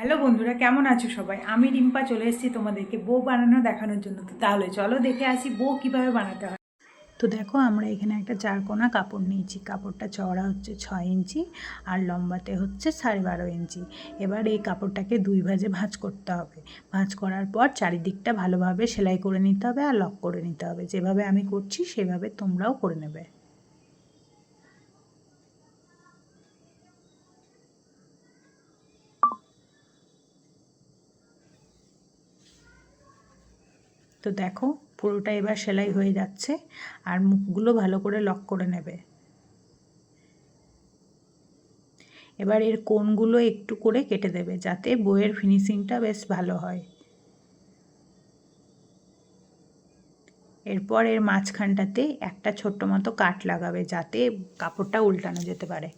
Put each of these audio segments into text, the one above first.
Hello বন্ধুরা, কেমন আছো সবাই? আমি রিম্পা, চলে এসেছি তোমাদেরকে বউ বানানো দেখানোর জন্য। তো তাহলে চলো দেখে আসি বউ কীভাবে বানাতে হয়। তো দেখো, আমরা এখানে একটা চারকোনা কাপড় নিয়েছি। কাপড়টা চওড়া হচ্ছে ছয় ইঞ্চি আর লম্বাতে হচ্ছে সাড়ে বারো ইঞ্চি। এবার এই কাপড়টাকে দুই ভাজে ভাঁজ করতে হবে। ভাঁজ করার পর চারিদিকটা ভালোভাবে সেলাই করে নিতে হবে আর লক করে নিতে হবে। যেভাবে আমি করছি, সেভাবে তোমরাও করে নেবে। তো দেখো, পুরোটা এবার সেলাই হয়ে যাচ্ছে আর মুখগুলো ভালো করে লক করে নেবে। এবার এর কোণগুলো একটু করে কেটে দেবে যাতে বইয়ের ফিনিশিংটা বেশ ভালো হয়। এরপর এর মাঝখানটাতে একটা ছোট্ট মতো কাট লাগাবে যাতে কাপড়টা উল্টানো যেতে পারে।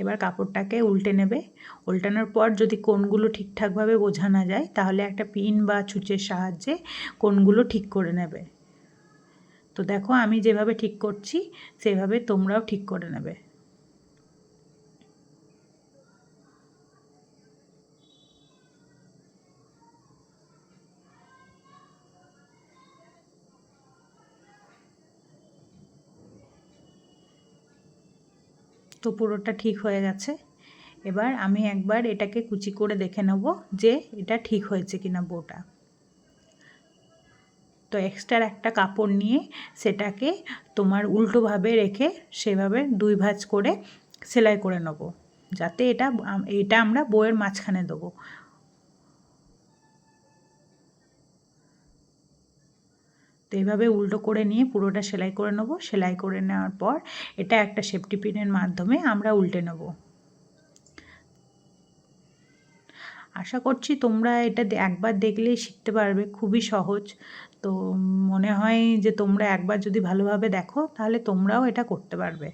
এবার কাপড়টাকে উল্টে নেবে। উল্টানোর পর যদি কোনগুলো ঠিকঠাকভাবে বোঝা না যায়, তাহলে একটা পিন বা ছুঁচের সাহায্যে কোনগুলো ঠিক করে নেবে। তো দেখো আমি যেভাবে ঠিক করছি, সেভাবে তোমরাও ঠিক করে নেবে। তো পুরোটা ঠিক হয়ে গেছে। এবার আমি একবার এটাকে কুচি করে দেখে নেব যে এটা ঠিক হয়েছে কিনা বোটা। তো এক্সট্রা একটা কাপড় নিয়ে সেটাকে তোমার উল্টোভাবে রেখে সেভাবে দুই ভাঁজ করে সেলাই করে নেব। যাতে এটা এটা আমরা বইয়ের মাঝখানে দেবো। তো এইভাবে উল্টো করে নিয়ে পুরোটা সেলাই করে নেব। সেলাই করে নেওয়ার পর এটা একটা সেফটি পিনের মাধ্যমে আমরা উল্টে নেব। আশা করছি তোমরা এটা একবার দেখলেই শিখতে পারবে, খুবই সহজ। তো মনে হয় যে তোমরা একবার যদি ভালোভাবে দেখো, তাহলে তোমরাও এটা করতে পারবে।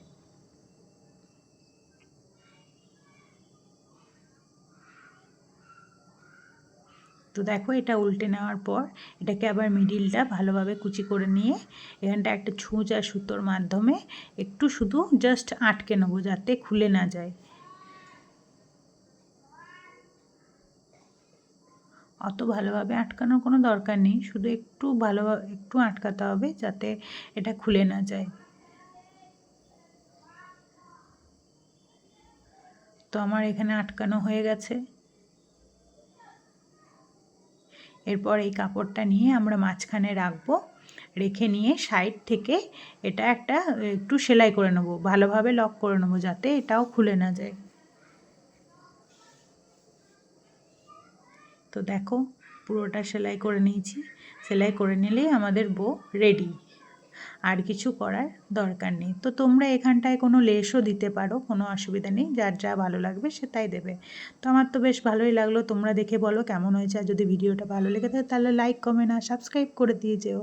তো দেখো এটা উল্টে নেওয়ার পর এটাকে আবার মিডিলটা ভালোভাবে কুচি করে নিয়ে এখানটা একটা ছুঁচ আর সুতোর মাধ্যমে একটু শুধু জাস্ট আটকে নেব যাতে খুলে না যায়। অত ভালোভাবে আটকানোর কোনো দরকার নেই, শুধু একটু ভালোভাবে একটু আটকাতে হবে যাতে এটা খুলে না যায়। তো আমার এখানে আটকানো হয়ে গেছে। এরপর এই কাপড়টা নিয়ে আমরা মাঝখানে রাখব, রেখে নিয়ে সাইড থেকে এটা একটা, একটু সেলাই করে নেব, ভালোভাবে লক করে নেব যাতে এটাও খুলে না যায়। তো দেখো পুরোটা সেলাই করে নিয়েছি, সেলাই করে নিলেই আমাদের বউ রেডি। আর কিছু করার দরকার নেই। তো তোমরা এখানটায় কোনো লেসও দিতে পারো, কোনো অসুবিধা নেই, যার যা ভালো লাগবে সেটাই দেবে। তো আমার তো বেশ ভালোই লাগল, তোমরা দেখে বলো কেমন হয়েছে। আর যদি ভিডিওটা ভালো লেগে থাকে তাহলে লাইক কমেন্ট আর সাবস্ক্রাইব করে দিয়ে যেও।